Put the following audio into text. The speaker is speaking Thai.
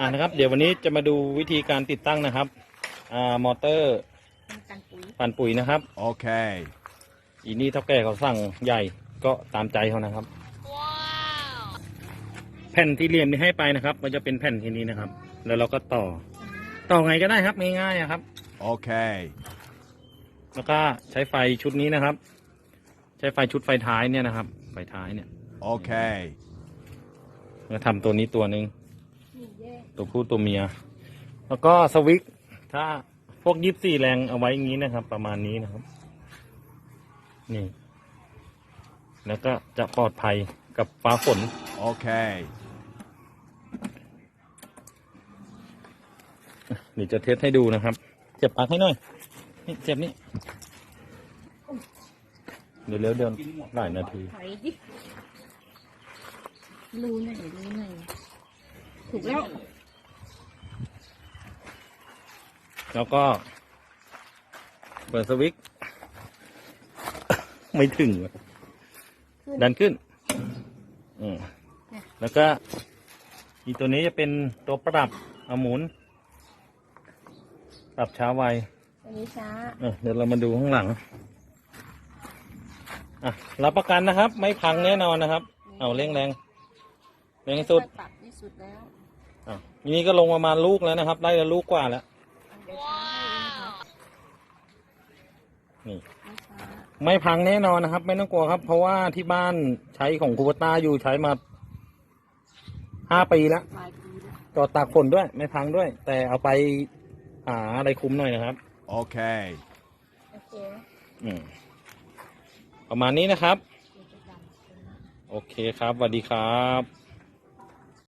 อ่านะครับ เดี๋ยววันนี้จะมาดูวิธีการติดตั้งนะครับอ่ามอเตอร์กันปุ๋ยปั่นปุ๋ยนะครับ Okay. อีนี่เท่าแก่เขาสั่งใหญ่ก็ตามใจเขานะครับ แผ่นที่เรียมนี่ให้ไปนะครับ มันจะเป็นแผ่นที่นี้นะครับ แล้วเราก็ต่อ ต่อไงก็ได้ครับง่ายๆอะครับ Okay. แล้วก็ใช้ไฟชุดนี้นะครับ ใช้ไฟชุดไฟท้ายเนี่ยนะครับ ไฟท้ายเนี่ย Okay. แล้วทำตัวนี้ตัวหนึ่งนี่แยก ตัวผู้ตัวเมีย แล้วก็สวิตช์ถ้าพวกยิบสี่แรงเอาไว้อย่างนี้นะครับ ประมาณนี้นะครับ นี่ แล้วก็จะปลอดภัยกับฟ้าฝน Okay. เดี๋ยวจะเทสให้ดูนะครับ เจ็บปากให้หน่อย นี่เจ็บนี่ เดี๋ยวเร็วเดินหลายนาทีถอยดิรู้หน่อยรู้หน่อยถูกแล้ว แล้วก็ เปิดสวิตช์ไม่ถึงว่ะดันขึ้น อืมแล้วก็อีตัวนี้จะเป็นตัวปรับเอาหมุน ปรับช้าไว อันนี้ช้าเออเดี๋ยวเรามาดูข้างหลัง อะ รับประกันนะครับ ไม่พังแน่นอนนะครับ เอาเร่งแรงแรงให้สุด ปรับที่สุดแล้ว อะนี่ก็ลงประมาณลูกแล้วนะครับ ได้ลูกกว่าแล้วอันเดียวช้าให้ นะคะนี่ไม่ช้าไม่พังแน่นอนนะครับ ไม่ต้องกลัวครับ เพราะว่าที่บ้านใช้ของคูปต้าอยู่ใช้มาห้าปีแล้วปลายปีแล้วต่อตากฝนด้วย ไม่พังด้วย แต่เอาไปหาอะไรคุ้มหน่อยนะครับ Okay. โอเคอืมประมาณนี้นะครับเดี๋ยวจะดันตรงนี้โอเคครับสวัสดีครับ